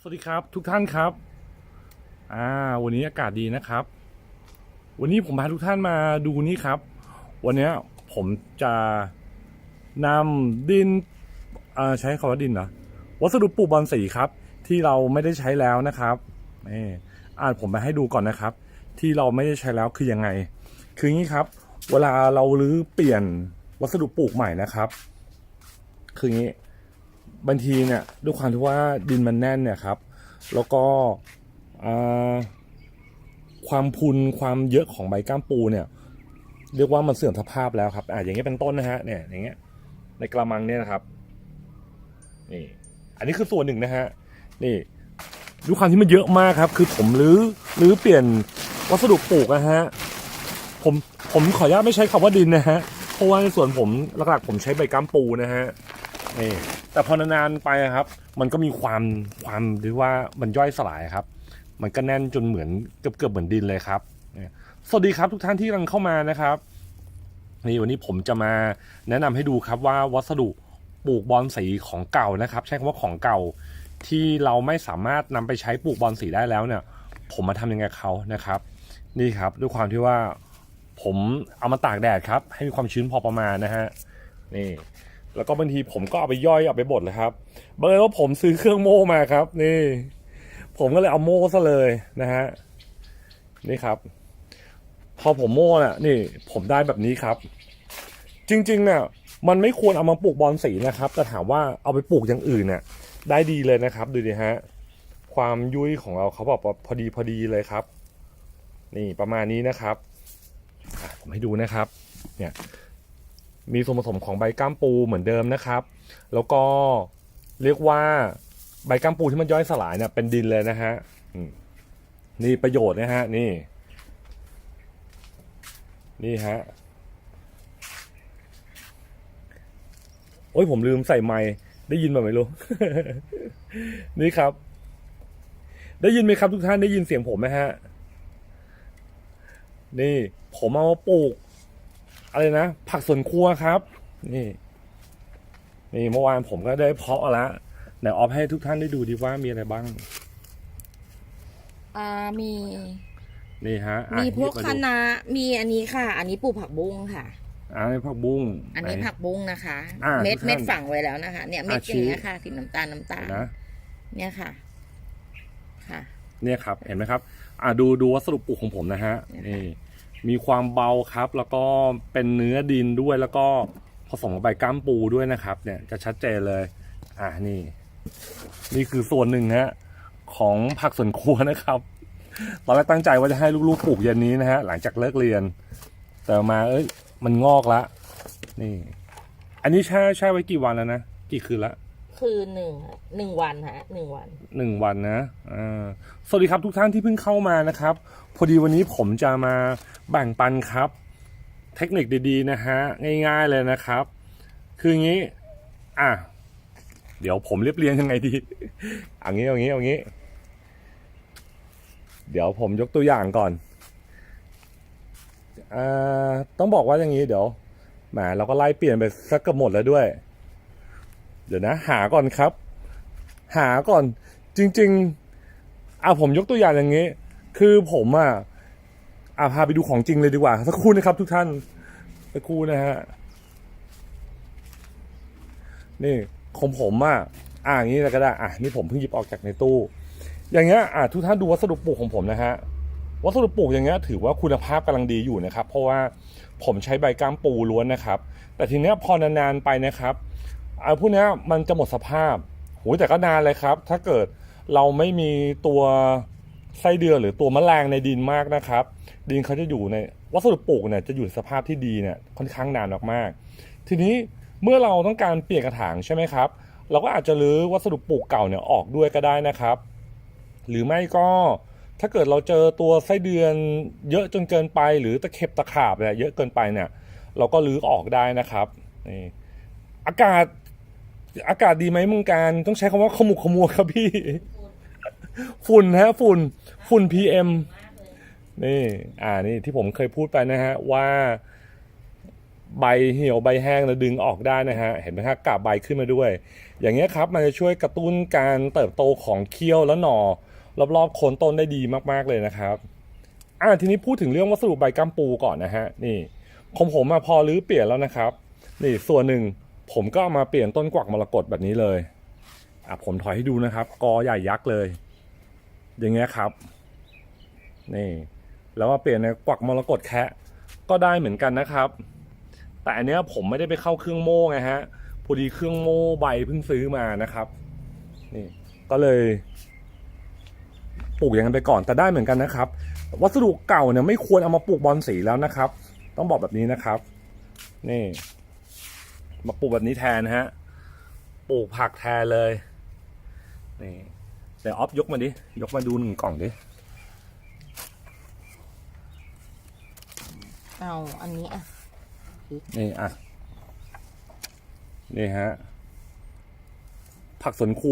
สวัสดีครับทุกท่านครับอ่าวันนี้อากาศดีนะครับ วันนี้ผมพาทุกท่านมาดูนี่ครับ วันนี้ผมจะนำดินอ่าใช้คำว่าดินเหรอวัสดุปลูกบอลสีครับ ที่เราไม่ได้ใช้แล้วนะครับนี่อ่าผมไปให้ดูก่อนนะครับ ที่เราไม่ได้ใช้แล้วคือยังไง คืออย่างนี้ครับ เวลาเรารื้อเปลี่ยนวัสดุปลูกใหม่นะครับ คืออย่างนี้ บางทีเนี่ยด้วยความที่ว่าดินมันแน่นเนี่ยครับ แล้วก็ความพุนความเยอะของใบก้ามปูเนี่ย เรียกว่ามันเสื่อมสภาพแล้วครับอ่าอย่างเงี้ยเป็นต้นนะฮะเนี่ยอย่างเงี้ยในกระมังเนี่ยนะครับนี่อันนี้คือส่วนหนึ่งนะฮะนี่ด้วยความที่มันเยอะมากครับ คือผมรื้อรื้อเปลี่ยนวัสดุปลูกนะฮะผมผมขออนุญาตไม่ใช้คำว่าดินนะฮะเพราะว่าในส่วนผมหลักๆผมใช้ใบก้ามปูนะฮะ นี่แต่พอนานๆไปครับ มันก็มีความความหรือว่ามันย่อยสลายครับ มันก็แน่นจนเหมือนเกือบเกือบเหมือนดินเลยครับ สวัสดีครับทุกท่านที่กำลังเข้ามานะครับนี่วันนี้ผมจะมาแนะนำให้ดูครับว่าวัสดุปลูกบอลสีของเก่านะครับ ใช้คำว่าของเก่าที่เราไม่สามารถนำไปใช้ปลูกบอลสีได้แล้วเนี่ย ผมมาทำยังไงเขานะครับ นี่ครับด้วยความที่ว่าผมเอามาตากแดดครับ ให้มีความชื้นพอประมาณนะฮะนี่ แล้วก็บางทีผมก็เอาไปย่อยเอาไปบดเลยครับบังเอิญว่าผมซื้อเครื่องโม่มาครับ นี่ ผมก็เลยเอาโม่ซะเลยนะฮะนี่ครับ พอผมโม่น่ะ นี่ ผมได้แบบนี้ครับ จริงๆเนี่ยมันไม่ควรเอามาปลูกบอลสีนะครับ แต่ถามว่าเอาไปปลูกอย่างอื่นเนี่ยได้ดีเลยนะครับ ดูดิฮะความยุ่ยของเราเขาบอกว่าพอดีพอดีเลยครับ นี่ประมาณนี้นะครับผมให้ดูนะครับ เนี่ย มีส่วนผสมของใบก้ามปูเหมือนเดิมนะครับ แล้วก็เรียกว่าใบก้ามปูที่มันย่อยสลายเนี่ยเป็นดินเลยนะฮะนี่ประโยชน์นะฮะนี่ นี่ฮะโอ้ยผมลืมใส่ไม้ได้ยินมาไหมลูกนี่ครับ ได้ยินไหมครับทุกท่านได้ยินเสียงผมไหมฮะ นี่ผมเอามาปลูก อะไรนะ ผักสวนครัวครับ นี่ นี่เมื่อวานผมก็ได้เพาะแล้วไหนออฟให้ทุกท่านได้ดูดีว่ามีอะไรบ้าง อ่ามีนี่ฮะอะมีพวกหยิบาคะดูน้ามีอันนี้ค่ะ อันนี้ปลูกผักบุ้งค่ะ อ่านี่ผักบุ้งอันนี้ไห ผักบุ้งนะคะ อ่าเม็ดทุกท่านเม็ดฝังไว้แล้วนะคะ เนี่ยเม็ดอ่าอย่างเงี้ยชี้ค่ะสีน้ำตาลน้ำตาลนะ เนี่ยค่ะ ค่ะ เนี่ยครับ เห็นไหมครับ อ่าดูดูวัสดุปลูกของผมนะฮะเนี่ยค่ะนี่ มีความเบาครับ แล้วก็เป็นเนื้อดินด้วยแล้วก็ผสมกับใบก้ามปูด้วยนะครับ เนี่ยจะชัดเจนเลย อ่านี่ นี่คือส่วนหนึ่งฮะของผักสวนครัวนะครับ ตอนแรกตั้งใจว่าจะให้ลูกๆปลูกเย็นนี้นะฮะหลังจากเลิกเรียน แต่มาเอ้ยมันงอกละนี่ อันนี้แช่แช่ไว้กี่วันแล้วนะกี่คืนละ คือหนึ่งหนึ่งวันฮะหนึ่งวัน หนึ่งวันนะอ่าสวัสดีครับทุกท่านที่เพิ่งเข้ามานะครับ พอดีวันนี้ผมจะมาแบ่งปันครับ เทคนิคดีๆนะฮะง่ายๆเลยนะครับ คืออย่างนี้อะเดี๋ยวผมเรียบเรียงยังไงดีเอย่างนี้เอางี้เอางี้ เดี๋ยวผมยกตัวอย่างก่อนอ่าต้องบอกว่าอย่างนี้เดี๋ยวแหมเราก็ไล่เปลี่ยนไปสักกือบหมดแล้วด้วย เดี๋ยวนะ หาก่อนครับ หาก่อนจริงๆเอาผมยกตัวอย่างอย่างนี้ คือผมอะอาพาไปดูของจริงเลยดีกว่าสักครู่นะครับ ทุกท่านสักครู่นะฮะนี่ของผมอะอ่าอย่างนี้ก็ได้อะนี่ผมเพิ่งหยิบออกจากในตู้ อย่างเงี้ยอะทุกท่านดูวัสดุปลูกของผมนะฮะวัสดุปลูกอย่างเงี้ยถือว่าคุณภาพกำลังดีอยู่นะครับ เพราะว่าผมใช้ใบก้ามปูล้วนนะครับ แต่ทีเนี้ยพอนานๆไปนะครับ เอาพวกนี้มันจะหมดสภาพโหยแต่ก็นานเลยครับ ถ้าเกิดเราไม่มีตัวไส้เดือนหรือตัวแมลงในดินมากนะครับ ดินเขาจะอยู่ในวัสดุปลูกเนี่ยจะอยู่ในสภาพที่ดีเนี่ยค่อนข้างนานมากๆทีนี้เมื่อเราต้องการเปลี่ยนกระถางใช่ไหมครับ เราก็อาจจะรื้อวัสดุปลูกเก่าเนี่ยออกด้วยก็ได้นะครับ หรือไม่ก็ถ้าเกิดเราเจอตัวไส้เดือนเยอะจนเกินไป หรือตะเข็บตะขาบเนี่ยเยอะเกินไปเนี่ย เราก็รื้อออกได้นะครับนี่อากาศ อากาศดีไหมเมึงการต้องใช้คำว่าขมุกขมัวครับพี่ ฝุ่นฮะฝุ่นฝุ่น PM นี่อ่านี่ที่ผมเคยพูดไปนะฮะว่าใบเหี่ยวใบแห้งแล้วดึงออกได้นะฮะ เห็นไหมครับกาบใบขึ้นมาด้วย อย่างเงี้ยครับมันจะช่วยกระตุ้นการเติบโตของเขี้ยวและหน่อรอบๆโคนต้นได้ดีมากๆเลยนะครับ อ่าทีนี้พูดถึงเรื่องวัสดุใบกัมปูก่อนนะฮะนี่ของผมมาพอรื้อเปลี่ยนแล้วนะครับ นี่ส่วนหนึ่ง ผมก็เอามาเปลี่ยนต้นกวักมรกตแบบนี้เลยอะผมถอยให้ดูนะครับ กอใหญ่ยักษ์เลย อย่างเงี้ยครับ นี่ แล้วมาเปลี่ยนในกวักมรกตแคะก็ได้เหมือนกันนะครับ แต่อันเนี้ยผมไม่ได้ไปเข้าเครื่องโม่ไงฮะพอดีเครื่องโม่ใบเพิ่งซื้อมานะครับ นี่ก็เลยปลูกอย่างนั้นไปก่อนแต่ได้เหมือนกันนะครับ วัสดุเก่าเนี่ยไม่ควรเอามาปลูกบอลสีแล้วนะครับ ต้องบอกแบบนี้นะครับ นี่ มาปลูกแบบนี้แทนนะฮะ ปลูกผักแทนเลย นี่เดี๋ยวออฟยกมาดิ ยกมาดูหนึ่งกล่องดิ เอาอันนี้อะนี่อะ นี่ฮะ ผักสวนครัว